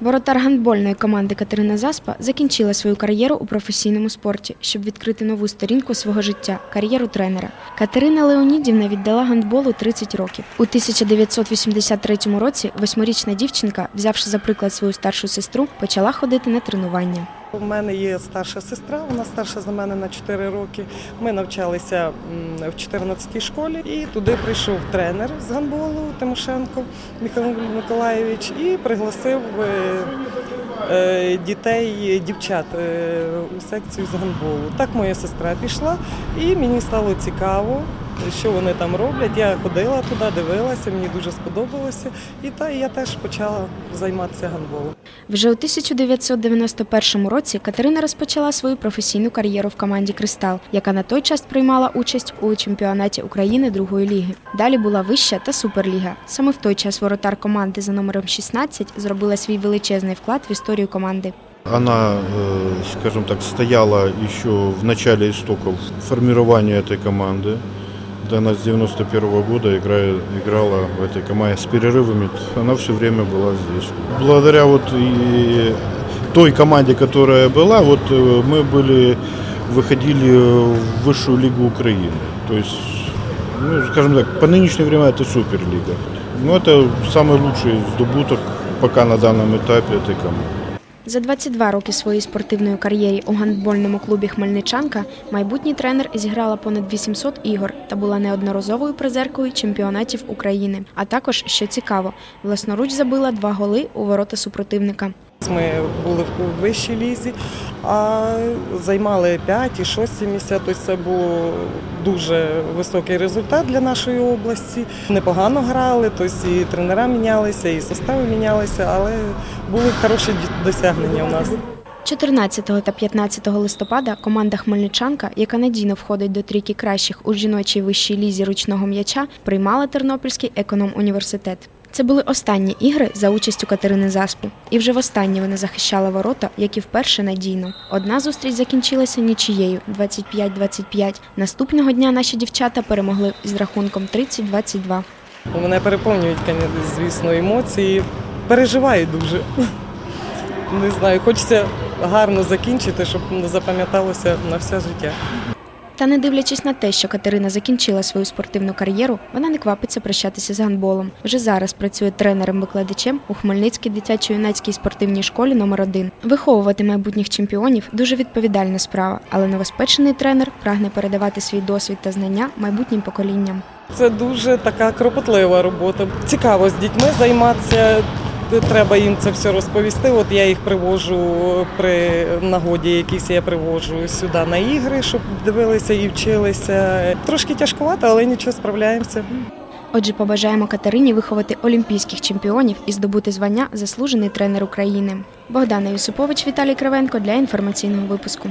Воротар гандбольної команди Катерина Заспа закінчила свою кар'єру у професійному спорті, щоб відкрити нову сторінку свого життя кар'єру тренера. Катерина Леонідівна віддала гандболу 30 років. У 1983 році восьмирічна дівчинка, взявши за приклад свою старшу сестру, почала ходити на тренування. У мене є старша сестра, вона старша за мене на 4 роки. Ми навчалися в 14-й школі, і туди прийшов тренер з гандболу Тимошенко Михайло Миколаєвич і пригласив е, е, дітей, дівчат е, у секцію з гандболу. Так моя сестра пішла, і мені стало цікаво Що вони там роблять? Я ходила туди, дивилася, мені дуже сподобалося, і та і я теж почала займатися гандболом. Вже у 1991 році Катерина розпочала свою професійну кар'єру в команді Кристал, яка на той час приймала участь у чемпіонаті України другої ліги. Далі була вища та суперліга. Саме в той час воротар команди за номером 16 зробила свій величезний вклад в історію команди. Она, э, скажем так, стояла еще в начале истоков формирования этой команды. Да, она с 91 года играет, играла в этой команде с перерывами. Она все время была здесь. Благодаря вот и той команде, которая была, вот э, мы были, выходили в высшую лигу Украины. То есть, ну, скажем так, по нынешнее время это суперлига. Но это самый лучший сдобуток пока на данном этапе этой команды. За 22 роки своєї спортивної кар'єри у гандбольному клубі Хмельничанка майбутній тренер зіграла понад 800 ігор та була неодноразовою призеркою чемпіонатів України. А також, що цікаво, власноруч забила два голи у ворота супротивника. Ми були в вищій лізі, а займали 5 і 6 місця. Тобто це був дуже високий результат для нашої області. Непогано грали, тобто і тренера мінялися, і состави мінялися, але були хороші досягнення у нас. 14 та 15 листопада команда Хмельничанка, яка надійно входить до трійки кращих у жіночій вищій лізі ручного м'яча, приймала Тернопільський економ-університет. Це були останні ігри за участю Катерини Заспи. І вже востаннє вона захищала ворота, як і вперше надійно. Одна зустріч закінчилася нічією 25-25. Наступного дня наші дівчата перемогли з рахунком 30-22. Мене переповнюють, звісно, емоції. Переживаю дуже. Не знаю, хочеться гарно закінчити, щоб запам'яталося на все життя. Та не дивлячись на те, що Катерина закінчила свою спортивну кар'єру, вона не квапиться прощатися з гандболом. Вже зараз працює тренером-викладачем у Хмельницькій дитячо-юнацькій спортивній школі номер 1 Виховувати майбутніх чемпіонів дуже відповідальна справа, але новоспечений тренер прагне передавати свій досвід та знання майбутнім поколінням. Це дуже така кропотлива робота. Цікаво з дітьми займатися. Треба їм це все розповісти. От я їх привожу при нагоді, якісь я привожу сюди на ігри, щоб дивилися і вчилися. Трошки тяжкувато, але нічого справляємося. Отже, побажаємо Катерині виховати олімпійських чемпіонів і здобути звання заслужений тренер України. Богдана Юсупович, Віталій Кривенко для інформаційного випуску.